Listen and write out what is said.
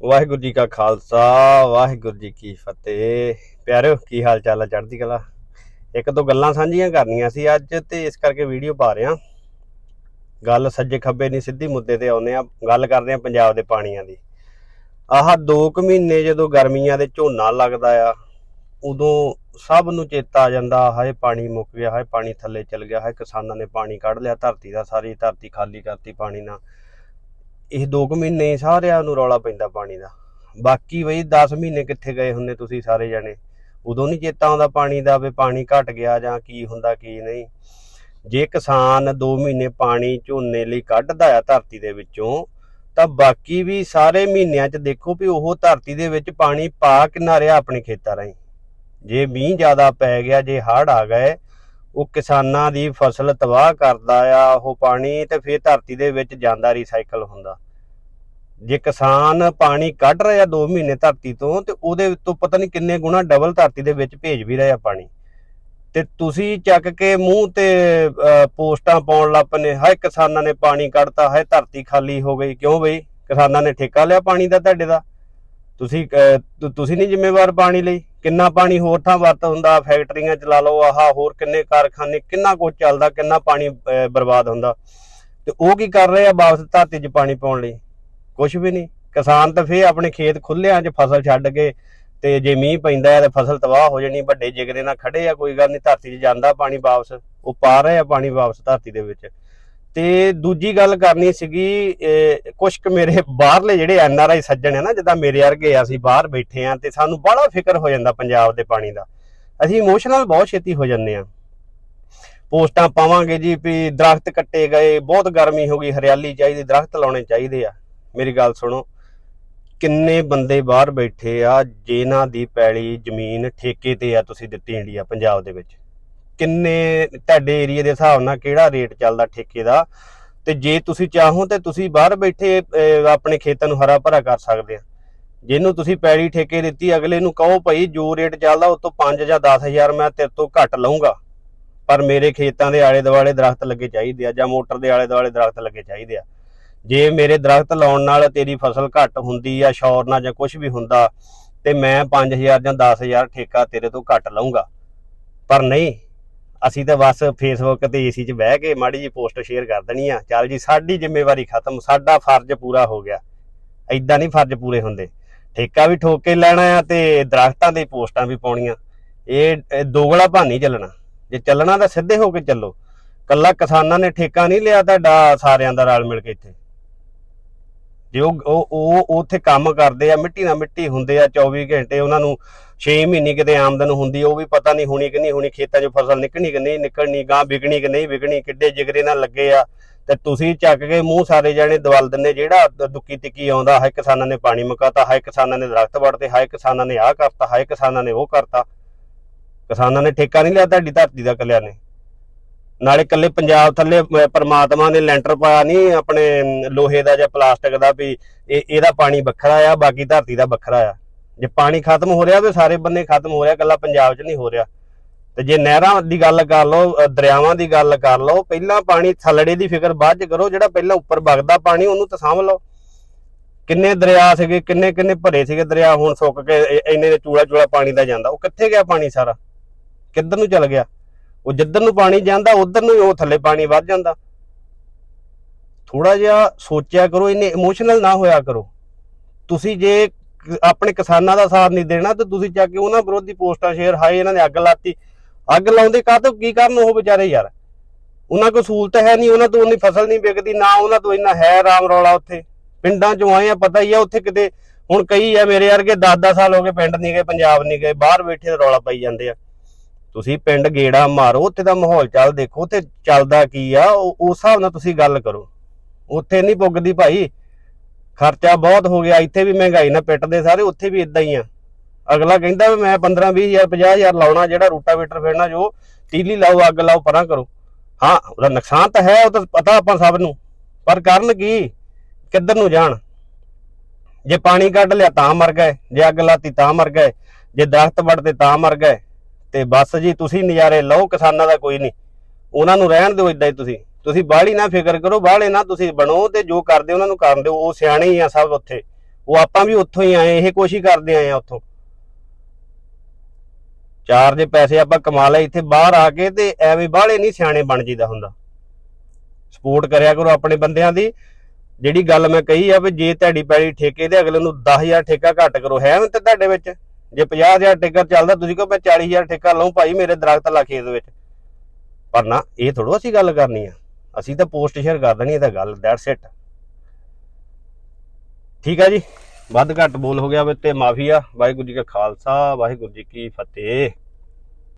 ਵਾਹਿਗੁਰੂ ਜੀ ਕਾ ਖਾਲਸਾ, ਵਾਹਿਗੁਰੂ ਜੀ ਕੀ ਫਤਿਹ। ਪਿਆਰਿਓ, ਕੀ ਹਾਲ ਚਾਲ ਹੈ ਚੜ੍ਹਦੀ ਕਲਾ? ਇੱਕ ਦੋ ਗੱਲਾਂ ਸਾਂਝੀਆਂ ਕਰਨੀਆਂ ਸੀ ਅੱਜ ਤੇ ਇਸ ਕਰਕੇ ਵੀਡੀਓ ਪਾ ਰਿਹਾ। ਗੱਲ ਸੱਜੇ ਖੱਬੇ ਨਹੀਂ, ਸਿੱਧੀ ਮੁੱਦੇ ਤੇ ਆਉਂਦੇ ਆ। ਗੱਲ ਕਰਦੇ ਆ ਪੰਜਾਬ ਦੇ ਪਾਣੀਆਂ ਦੀ। ਆਹ 2 ਕੁ ਮਹੀਨੇ ਜਦੋਂ ਗਰਮੀਆਂ ਦੇ ਝੋਨਾ ਲੱਗਦਾ ਆ, ਉਦੋਂ ਸਭ ਨੂੰ ਚੇਤਾ ਆ ਜਾਂਦਾ, ਹਾਏ ਪਾਣੀ ਮੁੱਕ ਗਿਆ, ਹਾਏ ਪਾਣੀ ਥੱਲੇ ਚਲ ਗਿਆ, ਹਾਏ ਕਿਸਾਨਾਂ ਨੇ ਪਾਣੀ ਕੱਢ ਲਿਆ, ਧਰਤੀ ਦਾ ਸਾਰੀ ਧਰਤੀ ਖਾਲੀ ਕਰਤੀ ਪਾਣੀ ਨਾਲ। ਇਹ 2 ਕੁ ਮਹੀਨੇ ਸਾਰਿਆਂ ਨੂੰ ਰੌਲਾ ਪੈਂਦਾ ਪਾਣੀ ਦਾ। ਬਾਕੀ ਬਈ 10 ਮਹੀਨੇ ਕਿੱਥੇ ਗਏ ਹੁੰਨੇ ਤੁਸੀਂ ਸਾਰੇ ਜਾਣੇ? ਉਦੋਂ ਨਹੀਂ ਚੇਤਾ ਆਉਂਦਾ ਪਾਣੀ ਦਾ ਵੀ ਪਾਣੀ ਘਟ ਗਿਆ ਜਾਂ ਕੀ ਹੁੰਦਾ ਕੀ ਨਹੀਂ। ਜੇ ਕਿਸਾਨ 2 ਮਹੀਨੇ ਪਾਣੀ ਝੋਨੇ ਲਈ ਕੱਢਦਾ ਆ ਧਰਤੀ ਦੇ ਵਿੱਚੋਂ, ਤਾਂ ਬਾਕੀ ਵੀ ਸਾਰੇ ਮਹੀਨਿਆਂ 'ਚ ਦੇਖੋ ਵੀ ਉਹ ਧਰਤੀ ਦੇ ਵਿੱਚ ਪਾਣੀ ਪਾ ਕਿੰਨਾ ਰਿਹਾ ਆਪਣੇ ਖੇਤਾਂ ਰਾਹੀਂ। ਜੇ ਮੀਂਹ ਜ਼ਿਆਦਾ ਪੈ ਗਿਆ, ਜੇ ਹੜ੍ਹ ਆ ਗਏ ਉਹ ਕਿਸਾਨਾਂ ਦੀ ਫਸਲ ਤਬਾਹ ਕਰਦਾ ਆ, ਉਹ ਪਾਣੀ ਤੇ ਫਿਰ ਧਰਤੀ ਦੇ ਵਿੱਚ ਜਾਂਦਾ ਰੀਸਾਈਕਲ ਹੁੰਦਾ। ਜੇ ਕਿਸਾਨ ਪਾਣੀ ਕੱਢ ਰਿਹਾ 2 ਮਹੀਨੇ ਧਰਤੀ ਤੋਂ, ਤੇ ਉਹਦੇ ਤੋਂ ਪਤਾ ਨਹੀਂ ਕਿੰਨੇ ਗੁਣਾ ਡਬਲ ਧਰਤੀ ਦੇ ਵਿੱਚ ਭੇਜ ਵੀ ਰਿਹਾ ਪਾਣੀ। ਤੇ ਤੁਸੀਂ ਚੱਕ ਕੇ ਮੂੰਹ ਤੇ ਪੋਸਟਾਂ ਪਾਉਣ ਲੱਪਨੇ ਹਾਏ ਕਿਸਾਨਾਂ ਨੇ ਪਾਣੀ ਕੱਢਤਾ, ਹਾਏ ਧਰਤੀ ਖਾਲੀ ਹੋ ਗਈ, ਕਿਉਂ ਬਈ? ਕਿਸਾਨਾਂ ਨੇ ਠੇਕਾ ਲਿਆ ਪਾਣੀ ਦਾ ਤੁਹਾਡੇ ਦਾ? ਤੁਸੀਂ ਤੁਸੀਂ ਨਹੀਂ ਜ਼ਿੰਮੇਵਾਰ ਪਾਣੀ ਲਈ? ਕਿੰਨਾ ਪਾਣੀ ਹੋਰ ਥਾਂ ਵਰਤ ਹੁੰਦਾ, ਫੈਕਟਰੀਆਂ ਚਲਾ ਲਓ, ਆਹ ਹੋਰ ਕਿੰਨੇ ਕਾਰਖਾਨੇ, ਕਿੰਨਾ ਕੁਝ ਚੱਲਦਾ, ਕਿੰਨਾ ਪਾਣੀ ਬਰਬਾਦ ਹੁੰਦਾ। ਤੇ ਉਹ ਕੀ ਕਰ ਰਹੇ ਆ ਵਾਪਸ ਧਰਤੀ 'ਚ ਪਾਣੀ ਪਾਉਣ ਲਈ? ਕੁਝ ਵੀ ਨਹੀਂ। ਕਿਸਾਨ ਤਾਂ ਫੇਰ ਆਪਣੇ ਖੇਤ ਖੁੱਲਿਆਂ 'ਚ ਫਸਲ ਛੱਡ ਕੇ ਤੇ ਜੇ ਮੀਂਹ ਪੈਂਦਾ ਹੈ ਤੇ ਫਸਲ ਤਬਾਹ ਹੋ ਜਾਣੀ, ਵੱਡੇ ਜਿਗਰੇ ਨਾਲ ਖੜੇ ਆ, ਕੋਈ ਗੱਲ ਨਹੀਂ, ਧਰਤੀ 'ਚ ਜਾਂਦਾ ਪਾਣੀ ਵਾਪਸ। ਉਹ ਪਾ ਰਹੇ ਆ ਪਾਣੀ ਵਾਪਸ ਧਰਤੀ ਦੇ ਵਿੱਚ। ਤੇ ਦੂਜੀ ਗੱਲ ਕਰਨੀ ਸੀਗੀ ਕੁਝ ਕੁ ਮੇਰੇ ਬਾਹਰਲੇ ਜਿਹੜੇ ਐਨ ਆਰ ਆਈ ਸੱਜਣ ਆ ਨਾ ਜਿੱਦਾਂ ਮੇਰੇ ਵਰਗੇ ਆ, ਅਸੀਂ ਬਾਹਰ ਬੈਠੇ ਆ ਤੇ ਸਾਨੂੰ ਬੜਾ ਫਿਕਰ ਹੋ ਜਾਂਦਾ ਪੰਜਾਬ ਦੇ ਪਾਣੀ ਦਾ। ਅਸੀਂ ਇਮੋਸ਼ਨਲ ਬਹੁਤ ਛੇਤੀ ਹੋ ਜਾਂਦੇ ਆ ਪੋਸਟਾਂ ਪਾਵਾਂਗੇ ਜੀ ਵੀ ਦਰਖਤ ਕੱਟੇ ਗਏ ਬਹੁਤ ਗਰਮੀ ਹੋ ਗਈ ਹਰਿਆਲੀ ਚਾਹੀਦੀ ਦਰਖਤ ਲਾਉਣੇ ਚਾਹੀਦੇ ਆ। ਮੇਰੀ ਗੱਲ ਸੁਣੋ ਕਿੰਨੇ ਬੰਦੇ ਬਾਹਰ ਬੈਠੇ ਆ ਜਿਨ੍ਹਾਂ ਦੀ ਪੈਲੀ ਜ਼ਮੀਨ ਠੇਕੇ ਤੇ ਆ ਤੁਸੀਂ ਦਿੱਤੀ ਇੰਡੀਆ ਪੰਜਾਬ ਦੇ ਵਿੱਚ। ਕਿੰਨੇ ਤੁਹਾਡੇ ਏਰੀਆ ਦੇ ਹਿਸਾਬ ਨਾਲ ਕਿਹੜਾ ਰੇਟ ਚੱਲਦਾ ਠੇਕੇ ਦਾ? ਤੇ ਜੇ ਤੁਸੀਂ ਚਾਹੋ ਤੇ ਤੁਸੀਂ ਬਾਹਰ ਬੈਠੇ ਆਪਣੇ ਖੇਤਾਂ ਨੂੰ ਹਰਾ ਭਰਾ ਕਰ ਸਕਦੇ ਆ। ਜਿਹਨੂੰ ਤੁਸੀਂ ਪੈਲੀ ਠੇਕੇ ਦਿੱਤੀ, ਅਗਲੇ ਨੂੰ ਕਹੋ ਭਾਈ ਜੋ ਰੇਟ ਚੱਲਦਾ ਉਸ ਤੋਂ 5 ਜਾਂ 10000 ਮੈਂ ਤੇਰੇ ਤੋਂ ਘੱਟ ਲਵਾਂਗਾ ਪਰ ਮੇਰੇ ਖੇਤਾਂ ਦੇ ਆਲੇ ਦੁਆਲੇ ਦਰਖਤ ਲੱਗੇ ਚਾਹੀਦੇ ਆ ਜਾਂ ਮੋਟਰ ਦੇ ਆਲੇ ਦੁਆਲੇ ਦਰਖਤ ਲੱਗੇ ਚਾਹੀਦੇ ਆ। ਜੇ ਮੇਰੇ ਦਰਖਤ ਲਾਉਣ ਨਾਲ ਤੇਰੀ ਫਸਲ ਘੱਟ ਹੁੰਦੀ ਆ, ਸ਼ੌਰ ਨਾਲ ਜਾਂ ਕੁਝ ਵੀ ਹੁੰਦਾ, ਤੇ ਮੈਂ 5000 ਜਾਂ 10000 ਠੇਕਾ ਤੇਰੇ ਤੋਂ ਘੱਟ ਲਵਾਂਗਾ ਪਰ ਨਹੀਂ ਅਸੀਂ ਤਾਂ ਬਸ ਫੇਸਬੁੱਕ ਤੇ ਏਸੀ 'ਚ ਬਹਿ ਕੇ ਮਾੜੀ ਜੀ ਪੋਸਟ ਸ਼ੇਅਰ ਕਰ ਦੇਣੀ ਆ। ਚੱਲ ਜੀ, ਸਾਡੀ ਜ਼ਿੰਮੇਵਾਰੀ ਖਤਮ, ਸਾਡਾ ਫਰਜ਼ ਪੂਰਾ ਹੋ ਗਿਆ। ਐਦਾਂ ਨਹੀਂ ਫਰਜ਼ ਪੂਰੇ ਹੁੰਦੇ। ਠੇਕਾ ਵੀ ਠੋਕ ਕੇ ਲੈਣਾ ਆ ਤੇ ਦਰਖਤਾਂ ਦੇ ਪੋਸਟਾਂ ਵੀ ਪਾਉਣੀਆਂ। ਇਹ ਇਹ ਦੋਗਲਾ ਭਾਨੀ ਚੱਲਣਾ। ਜੇ ਚੱਲਣਾ ਤਾਂ ਸਿੱਧੇ ਹੋ ਕੇ ਚੱਲੋ। ਕੱਲਾ ਕਿਸਾਨਾਂ ਨੇ ਠੇਕਾ ਨਹੀਂ ਲਿਆ, ਤੁਹਾਡਾ ਸਾਰਿਆਂ ਦਾ ਰਲ ਮਿਲ ਕੇ ਇੱਥੇ। ਜੇ ਉਹ ਉਹ ਉੱਥੇ ਕੰਮ ਕਰਦੇ ਆ, ਮਿੱਟੀ ਨਾਲ ਮਿੱਟੀ ਹੁੰਦੇ ਆ 24 ਘੰਟੇ ਉਹਨਾਂ ਨੂੰ 6 ਮਹੀਨੇ ਕਿਤੇ ਆਮਦਨ ਹੁੰਦੀ ਉਹ ਵੀ ਪਤਾ ਨਹੀਂ ਹੋਣੀ ਕਿ ਨਹੀਂ ਹੋਣੀ, ਖੇਤਾਂ 'ਚ ਫਸਲ ਨਿਕਲਣੀ ਕਿ ਨਹੀਂ ਨਿਕਲਣੀ, ਗਾਂ ਵਿਕਣੀ ਕਿ ਨਹੀਂ ਵਿਕਣੀ, ਕਿੱਡੇ ਜਿਗਰੇ ਨਾਲ ਲੱਗੇ ਆ। ਤੇ ਤੁਸੀਂ ਚੱਕ ਕੇ ਮੂੰਹ ਸਾਰੇ ਜਾਣੇ ਦਵਲ ਦਿੰਦੇ, ਜਿਹੜਾ ਦੁੱਕੀ ਤਿੱਕੀ ਆਉਂਦਾ ਹੈ ਕਿਸਾਨਾਂ ਨੇ ਪਾਣੀ ਮੁਕਾਤਾ ਹੈ ਕਿਸਾਨਾਂ ਨੇ ਦਰਖਤ ਵੜਤੇ ਹੈ ਕਿਸਾਨਾਂ ਨੇ ਆਹ ਕਰਤਾ ਹੈ ਕਿਸਾਨਾਂ ਨੇ ਉਹ ਕਰਤਾ। ਕਿਸਾਨਾਂ ਨੇ ਠੇਕਾ ਨਹੀਂ ਲਿਆ, ਤੁਹਾਡੀ ਧਰਤੀ ਦਾ ਕੱਲਿਆਂ ਨੇ। ਨਾਲੇ ਕੱਲੇ ਪੰਜਾਬ ਥੱਲੇ ਅਹ, ਪ੍ਰਮਾਤਮਾ ਨੇ ਲੈਂਟਰ ਪਾਇਆ ਨਹੀਂ ਆਪਣੇ ਲੋਹੇ ਦਾ ਜਾਂ ਪਲਾਸਟਿਕ ਦਾ ਵੀ ਇਹ ਇਹਦਾ ਪਾਣੀ ਵੱਖਰਾ ਆ ਬਾਕੀ ਧਰਤੀ ਦਾ ਵੱਖਰਾ ਆ। ਜੇ ਪਾਣੀ ਖਤਮ ਹੋ ਰਿਹਾ ਤੇ ਸਾਰੇ ਬੰਨੇ ਖਤਮ ਹੋ ਰਿਹਾ ਕੱਲਾ ਪੰਜਾਬ 'ਚ ਨਹੀਂ ਹੋ ਰਿਹਾ। ਤੇ ਜੇ ਨਹਿਰਾਂ ਦੀ ਗੱਲ ਕਰ ਲਓ ਦਰਿਆਵਾਂ ਦੀ ਗੱਲ ਕਰ ਲਓ ਪਹਿਲਾਂ ਪਾਣੀ ਥੱਲੜੇ ਦੀ ਫਿਕਰ ਬਾਅਦ 'ਚ ਕਰੋ ਜਿਹੜਾ ਪਹਿਲਾਂ ਉੱਪਰ ਵਗਦਾ ਪਾਣੀ ਉਹਨੂੰ ਤਾਂ ਸਾਂਭ ਲਓ। ਕਿੰਨੇ ਦਰਿਆ ਸੀਗੇ ਕਿੰਨੇ ਕਿੰਨੇ ਭਰੇ ਸੀਗੇ ਦਰਿਆ ਹੁਣ ਸੁੱਕ ਕੇ ਇੰਨੇ ਚੂੜਾ ਚੂੜਾ ਪਾਣੀ ਦਾ ਜਾਂਦਾ। ਉਹ ਕਿੱਥੇ ਗਿਆ ਪਾਣੀ ਸਾਰਾ? ਕਿੱਧਰ ਨੂੰ ਚਲ ਗਿਆ? ਉਹ ਜਿੱਧਰ ਨੂੰ ਪਾਣੀ ਜਾਂਦਾ, ਉਧਰ ਨੂੰ ਹੀ ਉਹ ਥੱਲੇ ਪਾਣੀ ਵੱਧ ਜਾਂਦਾ। ਥੋੜਾ ਜਿਹਾ ਸੋਚਿਆ ਕਰੋ, ਇੰਨੇ ਇਮੋਸ਼ਨਲ ਨਾ ਹੋਇਆ ਕਰੋ। ਤੁਸੀਂ ਜੇ ਆਪਣੇ ਕਿਸਾਨਾਂ ਦਾ ਸਾਥ ਨਹੀਂ ਦੇਣਾ, ਤੇ ਤੁਸੀਂ ਜਾ ਕੇ ਉਹਨਾਂ ਵਿਰੋਧੀ ਪੋਸਟਾਂ ਸ਼ੇਅਰ, ਹਾਏ, ਇਹਨਾਂ ਨੇ ਅੱਗ ਲਾਤੀ। ਅੱਗ ਲਾਉਂਦੇ ਕਾਹਤੋਂ ਕੀ ਕਰਨ ਉਹ ਵਿਚਾਰੇ ਯਾਰ? ਉਹਨਾਂ ਕੋਲ ਸਹੂਲਤ ਹੈ ਨਹੀਂ, ਉਹਨਾਂ ਤੋਂ ਉਨੀ ਫਸਲ ਨਹੀਂ ਵਿਕਦੀ, ਨਾ ਉਹਨਾਂ ਤੋਂ ਇੰਨਾ ਹੈ ਰਾਮ ਰੌਲਾ ਉੱਥੇ। ਪਿੰਡਾਂ ਚੋਂ ਆਏ ਆ, ਪਤਾ ਹੀ ਆ, ਉੱਥੇ ਕਿਤੇ ਹੁਣ ਕਈ ਆ ਮੇਰੇ ਵਰਗੇ 10-10 ਸਾਲ ਹੋ ਗਏ, ਪਿੰਡ ਨਹੀਂ ਗਏ, ਪੰਜਾਬ ਨਹੀਂ ਗਏ, ਬਾਹਰ ਬੈਠੇ ਰੌਲਾ ਪਾਈ ਜਾਂਦੇ ਆ। ਤੁਸੀਂ ਪਿੰਡ ਗੇੜਾ ਮਾਰੋ, ਉੱਥੇ ਦਾ ਮਾਹੌਲ ਚੱਲ ਦੇਖੋ, ਉੱਥੇ ਚੱਲਦਾ ਕੀ ਆ, ਉਹ- ਉਸ ਹਿਸਾਬ ਨਾਲ ਤੁਸੀਂ ਗੱਲ ਕਰੋ। ਉੱਥੇ ਨਹੀਂ ਪੁੱਗਦੀ ਭਾਈ। ਖਰਚਾ ਬਹੁਤ ਹੋ ਗਿਆ, ਇੱਥੇ ਵੀ ਮਹਿੰਗਾਈ ਨਾਲ ਪਿੱਟਦੇ ਸਾਰੇ, ਉੱਥੇ ਵੀ ਇਦਾਂ ਹੀ ਆ। ਅਗਲਾ ਕਹਿੰਦਾ ਵੀ ਮੈਂ 15 20000 50000 ਲਾਉਣਾ, ਜਿਹੜਾ ਰੂਟਾਵੇਟਰ ਫੇਰਨਾ, ਜੋ ਤੀਲੀ ਲਾਓ, ਅੱਗ ਲਾਓ, ਪਰਾਂ ਕਰੋ। ਹਾਂ, ਉਹਦਾ ਨੁਕਸਾਨ ਤਾਂ ਹੈ, ਉਹ ਤਾਂ ਪਤਾ ਆਪਾਂ ਸਭ ਨੂੰ। ਪਰ ਕਰਨ ਕੀ? ਕਿੱਧਰ ਨੂੰ ਜਾਣ? ਜੇ ਪਾਣੀ ਕੱਢ ਲਿਆ ਤਾਂ ਮਰ ਗਏ, ਜੇ ਅੱਗ ਲਾਤੀ ਤਾਂ ਮਰ ਗਏ, ਜੇ ਦਰਖਤ ਵੱਢਦੇ ਤਾਂ ਮਰ ਗਏ। ਤੇ ਬਸ ਜੀ, ਤੁਸੀਂ ਨਜ਼ਾਰੇ ਲਓ, ਕਿਸਾਨਾਂ ਦਾ ਕੋਈ ਨਹੀਂ। ਉਹਨਾਂ ਨੂੰ ਰਹਿਣ ਦਿਓ ਇਦਾਂ ਹੀ ਤੁਸੀਂ। ਤੁਸੀਂ ਬਾਹਲੀ ਨਾ ਫਿਕਰ ਕਰੋ, ਬਾਹਲੇ ਨਾ ਤੁਸੀਂ ਬਣੋ ਤੇ ਜੋ ਕਰਦੇ ਉਹਨਾਂ ਨੂੰ ਕਰਨ ਦਿਓ, ਉਹ ਸਿਆਣੇ ਹੀ ਆ ਸਭ ਉੱਥੇ। ਉਹ ਆਪਾਂ ਵੀ ਉੱਥੋਂ ਹੀ ਆਏ, ਇਹ ਕੋਸ਼ਿਸ਼ ਕਰਦੇ ਆਏ ਆ ਉੱਥੋਂ। ਚਾਰ ਜੇ ਪੈਸੇ ਆਪਾਂ ਕਮਾ ਲਏ, ਇੱਥੇ ਬਾਹਰ ਆ ਕੇ ਤੇ ਐਵੇਂ ਬਾਹਲੇ ਨਹੀਂ ਸਿਆਣੇ ਬਣ ਜੀਦਾ ਹੁੰਦਾ। ਸਪੋਰਟ ਕਰਿਆ ਕਰੋ ਆਪਣੇ ਬੰਦਿਆਂ ਦੀ। ਜਿਹੜੀ ਗੱਲ ਮੈਂ ਕਹੀ ਆ ਵੀ ਜੇ ਤੁਹਾਡੀ ਪੈਲੀ ਠੇਕੇ ਦੇ ਅਗਲੇ ਨੂੰ 10000 ਠੇਕਾ ਘੱਟ ਕਰੋ, ਹੈ ਤੇ ਤੁਹਾਡੇ ਵਿੱਚ? ਜੇ 50000 ਠੇਕਾ ਚੱਲਦਾ, ਤੁਸੀਂ ਕਹੋ ਮੈਂ 40000 ਠੇਕਾ ਲਵਾਂ ਭਾਈ, ਮੇਰੇ ਦਰਖਤ ਲਾ ਖੇਤ ਵਿੱਚ। ਪਰ ਨਾ, ਇਹ ਥੋੜੋ ਅਸੀਂ ਗੱਲ ਕਰਨੀ ਆ। ਅਸੀਂ ਤਾਂ ਪੋਸਟ ਸ਼ੇਅਰ ਕਰ ਦੇਣੀ, ਇਹ ਤਾਂ ਗੱਲ ਦੈਟਸ ਇਟ ਠੀਕ ਆ ਜੀ? ਵੱਧ ਘੱਟ ਬੋਲ ਹੋ ਗਿਆ ਤੇ ਮਾਫੀ ਆ। ਵਾਹਿਗੁਰੂ ਜੀ ਕਾ ਖਾਲਸਾ, ਵਾਹਿਗੁਰੂ ਜੀ ਕੀ ਫਤਿਹ।